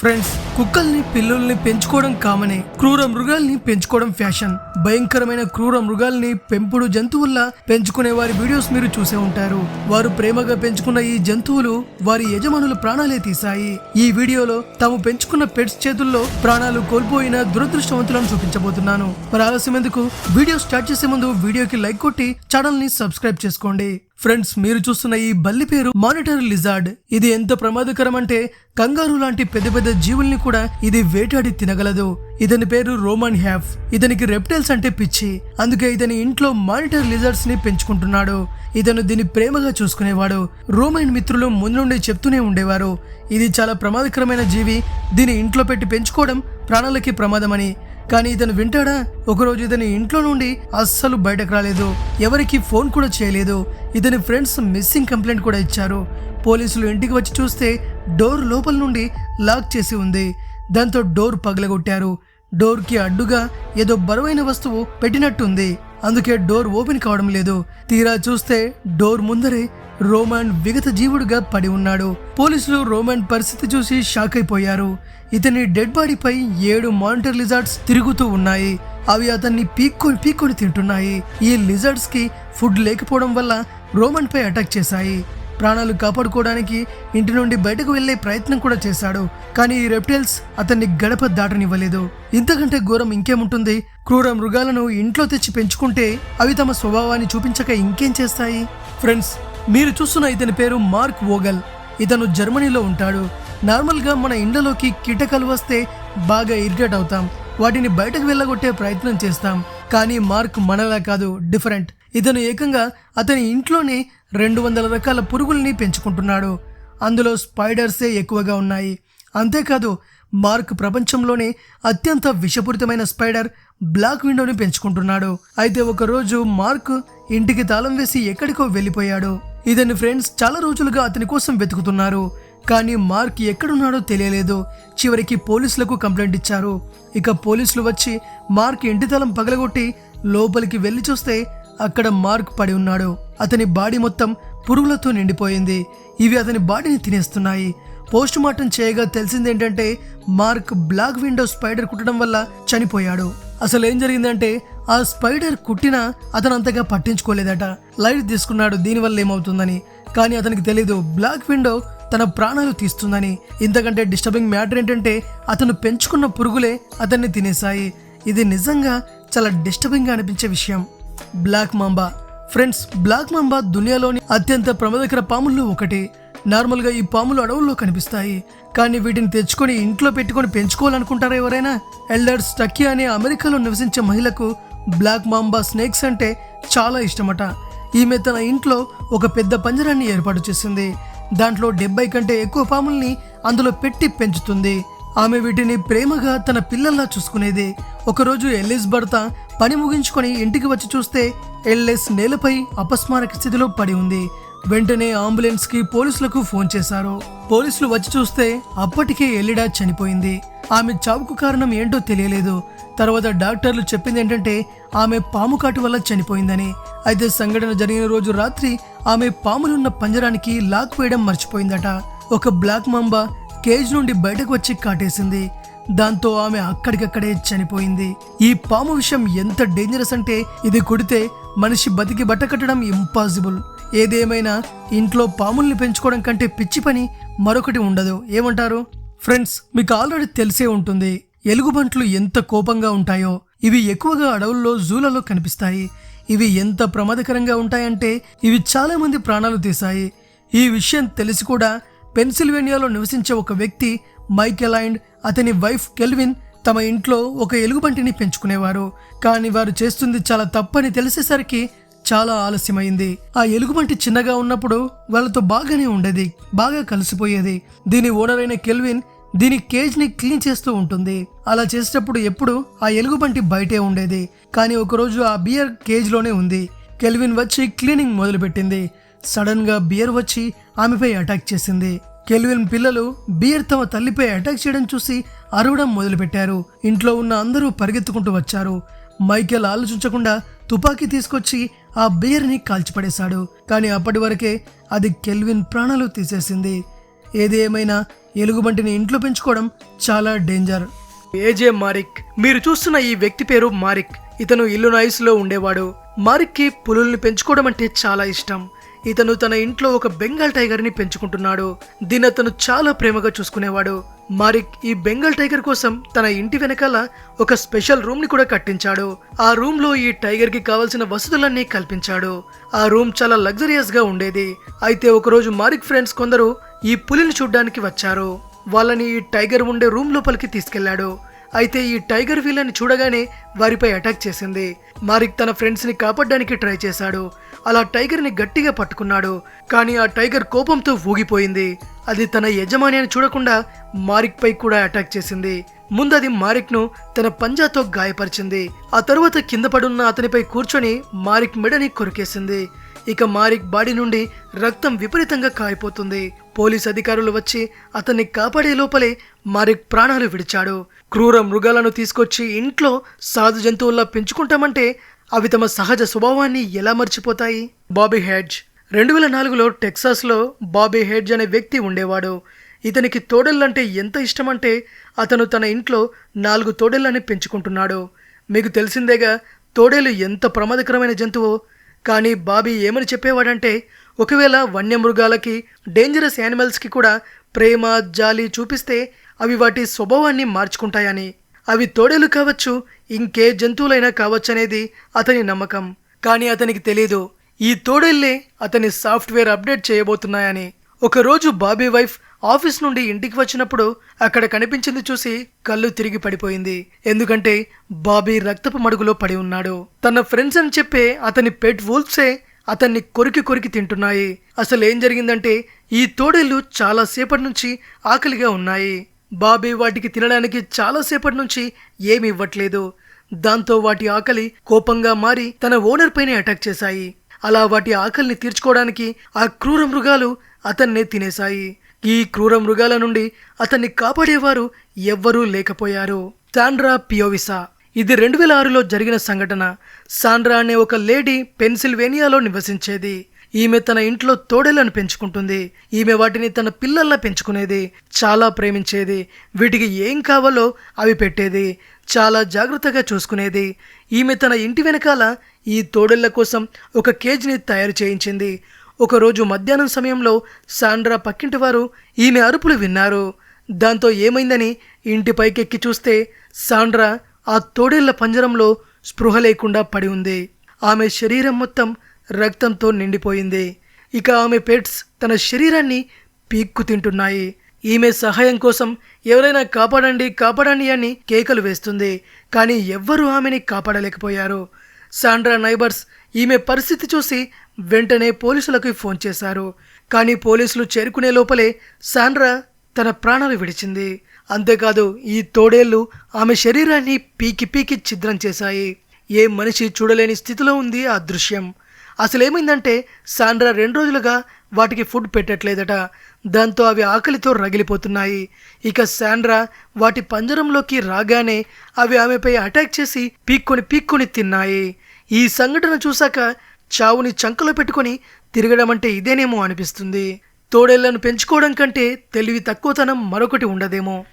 Friends కుక్కల్ని పిల్లుల్ని పెంచుకోవడం కామనే క్రూర మృగాల్ని పెంచుకోవడం ఫ్యాషన్. భయంకరమైన క్రూర మృగాల్ని పెంపుడు జంతువుల్లా పెంచుకునే వారి వీడియోస్ మీరు చూసే ఉంటారు. వారు ప్రేమగా పెంచుకున్న ఈ జంతువులు వారి యజమానుల ప్రాణాలే తీశాయి. ఈ వీడియోలో తాము పెంచుకున్న పెట్స్ చేతుల్లో ప్రాణాలు కోల్పోయిన దురదృష్టవంతులను చూపించబోతున్నాను. మరి ఆలస్యం ఎందుకు? వీడియో స్టార్ట్ చేసే ముందు వీడియోకి లైక్ కొట్టి ఛానల్ని సబ్స్క్రైబ్ చేసుకోండి. ఫ్రెండ్స్ మీరు చూస్తున్న ఈ బల్లి పేరు మానిటర్ లిజార్డ్ ఇది ఎంత ప్రమాదకరం అంటే కంగారు లాంటి పెద్ద పెద్ద జీవుల్ని కూడా ఇది వేటాడి తినగలదు. ఇతని పేరు రోమన్ హ్యాఫ్ ఇతనికి రెప్టైల్స్ అంటే పిచ్చి. అందుకే ఇతని ఇంట్లో మానిటర్ లిజర్డ్స్ని పెంచుకుంటున్నాడు. ఇతను దీన్ని ప్రేమగా చూసుకునేవాడు. రోమన్ మిత్రులు ముందు నుండి చెప్తూనే ఉండేవారు. ఇది చాలా ప్రమాదకరమైన జీవి. దీన్ని ఇంట్లో పెట్టి పెంచుకోవడం ప్రాణాలకి ప్రమాదమని. కానీ ఇతను వింటాడా? ఒకరోజు ఇతని ఇంట్లో నుండి అస్సలు బయటకు రాలేదు. ఎవరికి ఫోన్ కూడా చేయలేదు. ఇతని ఫ్రెండ్స్ మిస్సింగ్ కంప్లైంట్ కూడా ఇచ్చారు. పోలీసులు ఇంటికి వచ్చి చూస్తే డోర్ లోపల నుండి లాక్ చేసి ఉంది. దాంతో డోర్ పగలగొట్టారు. డోర్కి అడ్డుగా ఏదో బరువైన వస్తువు పెట్టినట్టుంది. అందుకే డోర్ ఓపెన్ కావడం లేదు. తీరా చూస్తే డోర్ ముందరే రోమాన్ విగత జీవుడుగా పడి ఉన్నాడు. పోలీసులు రోమాన్ పరిస్థితి చూసి షాక్ అయిపోయారు. ఇతని డెడ్ బాడీపై ఏడు మానిటర్ లిజార్డ్స్ తిరుగుతూ ఉన్నాయి. అవి అతన్ని పీక్కొని పీక్కొని తింటున్నాయి. ఈ లిజార్డ్స్కి ఫుడ్ లేకపోవడం వల్ల రోమన్ పై అటాక్ చేశాయి. ప్రాణాలు కాపాడుకోవడానికి ఇంటి నుండి బయటకు వెళ్ళే ప్రయత్నం కూడా చేశాడు. కానీ ఈ రెప్టైల్స్ అతన్ని గడప దాటనివ్వలేదు. ఇంతకంటే ఘోరం ఇంకేముంటుంది? క్రూర మృగాలను ఇంట్లో తెచ్చి పెంచుకుంటే అవి తమ స్వభావాన్ని చూపించక ఇంకేం చేస్తాయి? ఫ్రెండ్స్ మీరు చూస్తున్న ఇతని పేరు మార్క్ ఓగల్. ఇతను జర్మనీలో ఉంటాడు. నార్మల్గా మన ఇండ్లలోకి కీటకాలు వస్తే బాగా ఇరిటేట్ అవుతాం. వాటిని బయటకు వెళ్ళగొట్టే ప్రయత్నం చేస్తాం. కానీ మార్క్ మనలా కాదు డిఫరెంట్. ఇతను ఏకంగా అతని ఇంట్లోనే రెండు వందల రకాల పురుగుల్ని పెంచుకుంటున్నాడు. అందులో స్పైడర్సే ఎక్కువగా ఉన్నాయి. అంతేకాదు మార్క్ ప్రపంచంలోనే అత్యంత విషపూరితమైన స్పైడర్ బ్లాక్ విండోని పెంచుకుంటున్నాడు. అయితే ఒకరోజు మార్క్ ఇంటికి తాళం వేసి ఎక్కడికో వెళ్ళిపోయాడు. ఇతని ఫ్రెండ్స్ చాలా రోజులుగా అతని కోసం వెతుకుతున్నారు. కానీ మార్క్ ఎక్కడున్నాడో తెలియలేదు. చివరికి పోలీసులకు కంప్లైంట్ ఇచ్చారు. ఇక పోలీసులు వచ్చి మార్క్ ఇంటి తలం పగలగొట్టి లోపలికి వెళ్ళి చూస్తే అక్కడ మార్క్ పడి ఉన్నాడు. అతని బాడీ మొత్తం పురుగులతో నిండిపోయింది. ఇవి అతని బాడీని తినేస్తున్నాయి. పోస్ట్ మార్టం చేయగా తెలిసిందేంటంటే మార్క్ బ్లాక్ విండో స్పైడర్ కుట్టడం వల్ల చనిపోయాడు. అసలు ఏం జరిగిందంటే ఆ స్పైడర్ కుట్టినా అతను అంతగా పట్టించుకోలేదట. లైట్ తీసుకున్నాడు దీనివల్ల ఏమవుతుందని. కానీ అతనికి తెలీదు బ్లాక్ విండో తన ప్రాణాలు తీస్తుందని. ఇంతకంటే డిస్టర్బింగ్ మ్యాటర్ ఏంటంటే అతను పెంచుకున్న పురుగులే అతన్ని తినేశాయి. ఇది నిజంగా చాలా డిస్టర్బింగ్గా అనిపించే విషయం. Black mamba. Friends black mamba దునియాలోని అత్యంత ప్రమాదకర పాముల్లో ఒకటి. నార్మల్గా ఈ పాములు అడవుల్లో కనిపిస్తాయి. కానీ వీటిని తెచ్చుకొని ఇంట్లో పెట్టుకొని పెంచుకోవాలనుకుంటారా ఎవరైనా? ఎల్డర్స్ టక్కీ అనే అమెరికాలో నివసించే మహిళకు బ్లాక్ మాంబా స్నేక్స్ అంటే చాలా ఇష్టమట. ఈమె తన ఇంట్లో ఒక పెద్ద పంజరాన్ని ఏర్పాటు చేసింది. దాంట్లో డెబ్బై కంటే ఎక్కువ పాముల్ని అందులో పెట్టి పెంచుతుంది. ఆమె వీటిని ప్రేమగా తన పిల్లల్లా చూసుకునేది. ఒకరోజు ఎల్లిస్ భర్త పని ముగించుకొని ఇంటికి వచ్చి చూస్తే ఎల్ఎస్ నేలపై అపస్మారక స్థితిలో పడి ఉంది. వెంటనే అంబులెన్స్కి పోలీసులకు ఫోన్ చేశారు. పోలీసులు వచ్చి చూస్తే అప్పటికే ఎల్లిడా చనిపోయింది. ఆమె చావుకు కారణం ఏంటో తెలియలేదు. తర్వాత డాక్టర్లు చెప్పింది ఏంటంటే ఆమె పాము కాటు వల్ల చనిపోయిందని. అయితే సంఘటన జరిగిన రోజు రాత్రి ఆమె పాములున్న పంజరానికి లాక్ వేయడం మర్చిపోయిందట. ఒక బ్లాక్ మంబా కేజ్ నుండి బయటకు వచ్చి కాటేసింది. దాంతో ఆమె అక్కడికక్కడే చనిపోయింది. ఈ పాము విషయం ఎంత డేంజరస్ అంటే ఇది కొడితే మనిషి బతికి బట్టకట్టడం ఇంపాసిబుల్ ఏదేమైనా ఇంట్లో పాముల్ని పెంచుకోవడం కంటే పిచ్చి పని మరొకటి ఉండదు. ఏమంటారు? ఫ్రెండ్స్ మీకు ఆల్రెడీ తెలిసే ఉంటుంది. ఎలుగుబంట్లు ఎంత కోపంగా ఉంటాయో. ఇవి ఎక్కువగా అడవుల్లో జూలలో కనిపిస్తాయి. ఇవి ఎంత ప్రమాదకరంగా ఉంటాయంటే ఇవి చాలామంది ప్రాణాలు తీశాయి. ఈ విషయం తెలిసి కూడా పెన్సిల్వేనియాలో నివసించే ఒక వ్యక్తి మైకెల్ అండ్ అతని వైఫ్ కెల్విన్ తమ ఇంట్లో ఒక ఎలుగుబంటిని పెంచుకునేవారు. కానీ వారు చేస్తుంది చాలా తప్పని తెలిసేసరికి చాలా ఆలస్యమైంది. ఆ ఎలుగుబంటి చిన్నగా ఉన్నప్పుడు వాళ్ళతో బాగానే ఉండేది బాగా కలిసిపోయేది. దీని ఓనర్ అయిన కెల్విన్ దీని కేజ్ని క్లీన్ చేస్తూ ఉంటుంది. అలా చేసేటప్పుడు ఎప్పుడు ఆ ఎలుగుబంటి బయటే ఉండేది. కానీ ఒకరోజు ఆ బియర్ కేజ్లోనే ఉంది. కెల్విన్ వచ్చి క్లీనింగ్ మొదలుపెట్టింది. సడన్గా బియర్ వచ్చి ఆమెపై అటాక్ చేసింది. కెల్విన్ పిల్లలు బియర్ తమ తల్లిపై అటాక్ చేయడం చూసి అరవడం మొదలుపెట్టారు. ఇంట్లో ఉన్న అందరూ పరిగెత్తుకుంటూ వచ్చారు. మైకేల్ ఆలోచించకుండా తుపాకీ తీసుకొచ్చి ఆ బియర్ని కాల్చిపడేశాడు. కానీ అప్పటి వరకే అది కెల్విన్ ప్రాణాలు తీసేసింది. ఏది ఏమైనా ఎలుగుబంటిని ఇంట్లో పెంచుకోవడం చాలా డేంజర్ ఏజే మారిక్ మీరు చూస్తున్న ఈ వ్యక్తి పేరు మారిక్ ఇతను ఇల్లునాయిస్లో ఉండేవాడు. మారిక్కి పులుల్ని పెంచుకోవడం అంటే చాలా ఇష్టం. ఇతను తన ఇంట్లో ఒక బెంగాల్ టైగర్ని పెంచుకుంటున్నాడు. దీన్ని అతను చాలా ప్రేమగా చూసుకునేవాడు. మారిక్ ఈ బెంగాల్ టైగర్ కోసం తన ఇంటి వెనకాల ఒక స్పెషల్ రూమ్ని కూడా కట్టించాడు. ఆ రూమ్లో ఈ టైగర్కి కావలసిన వసతులన్నీ కల్పించాడు. ఆ రూమ్ చాలా లగ్జరియస్గా ఉండేది. అయితే ఒకరోజు మారిక్ ఫ్రెండ్స్ కొందరు ఈ పులిని చూడ్డానికి వచ్చారు. వాళ్ళని ఈ టైగర్ ఉండే రూమ్ లోపలికి తీసుకెళ్ళాడు. అయితే ఈ టైగర్ వీళ్ళని చూడగానే వారిపై అటాక్ చేసింది. మారిక్ తన ఫ్రెండ్స్ని కాపాడడానికి ట్రై చేశాడు. అలా టైగర్ని గట్టిగా పట్టుకున్నాడు. కానీ ఆ టైగర్ కోపంతో ఊగిపోయింది. అది తన యజమాని అని చూడకుండా మారిక్ పై కూడా అటాక్ చేసింది. ముందు అది మారిక్ను తన పంజాతో గాయపరిచింది. ఆ తరువాత కింద పడున్న అతనిపై కూర్చొని మారిక్ మెడని కొరికేసింది. ఇక మారిక్ బాడీ నుండి రక్తం విపరీతంగా కారిపోతుంది. పోలీస్ అధికారులు వచ్చి అతన్ని కాపాడే లోపలే మారిక్ ప్రాణాలు విడిచాడు. క్రూర మృగాలను తీసుకొచ్చి ఇంట్లో సాధు జంతువుల్లా పెంచుకుంటామంటే అవి తమ సహజ స్వభావాన్ని ఎలా మర్చిపోతాయి? బాబీ హెడ్జ్. రెండు వేల నాలుగులో టెక్సాస్లో బాబీ హెడ్జ్ అనే వ్యక్తి ఉండేవాడు. ఇతనికి తోడెళ్ళంటే ఎంత ఇష్టమంటే అతను తన ఇంట్లో నాలుగు తోడెళ్ళని పెంచుకుంటున్నాడు. మీకు తెలిసిందేగా తోడేలు ఎంత ప్రమాదకరమైన జంతువు. కానీ బాబీ ఏమని చెప్పేవాడంటే ఒకవేళ వన్యమృగాలకి డేంజరస్ యానిమల్స్కి కూడా ప్రేమ జాలి చూపిస్తే అవి వాటి స్వభావాన్ని మార్చుకుంటాయని. అవి తోడేలు కావచ్చు ఇంకే జంతువులైనా కావచ్చనేది అతని నమ్మకం. కానీ అతనికి తెలియదు ఈ తోడేళ్ళే అతని సాఫ్ట్వేర్ అప్డేట్ చేయబోతున్నాయని. ఒకరోజు బాబీ వైఫ్ ఆఫీస్ నుండి ఇంటికి వచ్చినప్పుడు అక్కడ కనిపించింది చూసి కళ్ళు తిరిగి పడిపోయింది. ఎందుకంటే బాబీ రక్తపు మడుగులో పడి ఉన్నాడు. తన ఫ్రెండ్స్ అని చెప్పే అతని పెట్ వూల్ఫ్సే అతన్ని కొరికి కొరికి తింటున్నాయి. అసలు ఏం జరిగిందంటే ఈ తోడేళ్ళు చాలా సేపటి నుంచి ఆకలిగా ఉన్నాయి. బాబీ వాటికి తినడానికి చాలా సేపటి నుంచి ఏమి ఇవ్వట్లేదు. దాంతో వాటి ఆకలి కోపంగా మారి తన ఓనర్ పైనే అటాక్ చేశాయి. అలా వాటి ఆకలిని తీర్చుకోవడానికి ఆ క్రూర మృగాలు అతన్నే తినేశాయి. ఈ క్రూర మృగాల నుండి అతన్ని కాపాడేవారు ఎవ్వరూ లేకపోయారు. తాండ్రా పియోవిసా ఇది రెండు వేల ఆరులో జరిగిన సంఘటన. సాండ్రా అనే ఒక లేడీ పెన్సిల్వేనియాలో నివసించేది. ఈమె తన ఇంట్లో తోడేళ్ళను పెంచుకుంటుంది. ఈమె వాటిని తన పిల్లల్లా పెంచుకునేది. చాలా ప్రేమించేది. వీటికి ఏం కావాలో అవి పెట్టేది. చాలా జాగ్రత్తగా చూసుకునేది. ఈమె తన ఇంటి వెనకాల ఈ తోడేళ్ళ కోసం ఒక కేజీని తయారు చేయించింది. ఒకరోజు మధ్యాహ్నం సమయంలో సాండ్రా పక్కింటి వారు ఈమె అరుపులు విన్నారు. దాంతో ఏమైందని ఇంటి పైకెక్కి చూస్తే సాండ్రా ఆ తోడేళ్ళ పంజరంలో స్పృహ లేకుండా పడి ఉంది. ఆమె శరీరం మొత్తం రక్తంతో నిండిపోయింది. ఇక ఆమె పెట్స్ తన శరీరాన్ని పీక్కు తింటున్నాయి. ఈమె సహాయం కోసం ఎవరైనా కాపాడండి కాపాడండి అని కేకలు వేస్తుంది. కానీ ఎవ్వరూ ఆమెని కాపాడలేకపోయారు. సాండ్రా నైబర్స్ ఈమె పరిస్థితి చూసి వెంటనే పోలీసులకు ఫోన్ చేశారు. కానీ పోలీసులు చేరుకునే లోపలే సాండ్రా తన ప్రాణాలు విడిచింది. అంతేకాదు ఈ తోడేళ్ళు ఆమె శరీరాన్ని పీకి పీకి ఛిద్రం చేశాయి. ఏ మనిషి చూడలేని స్థితిలో ఉంది ఆ దృశ్యం. అసలేమైందంటే సాండ్రా రెండు రోజులుగా వాటికి ఫుడ్ పెట్టట్లేదట. దాంతో అవి ఆకలితో రగిలిపోతున్నాయి. ఇక శాండ్రా వాటి పంజరంలోకి రాగానే అవి ఆమెపై అటాక్ చేసి పీక్కొని పీక్కొని తిన్నాయి. ఈ సంఘటన చూశాక చావుని చంకలో పెట్టుకొని తిరగడం అంటే ఇదేనేమో అనిపిస్తుంది. తోడేళ్ళను పెంచుకోవడం కంటే తెలివి తక్కువతనం మరొకటి ఉండదేమో.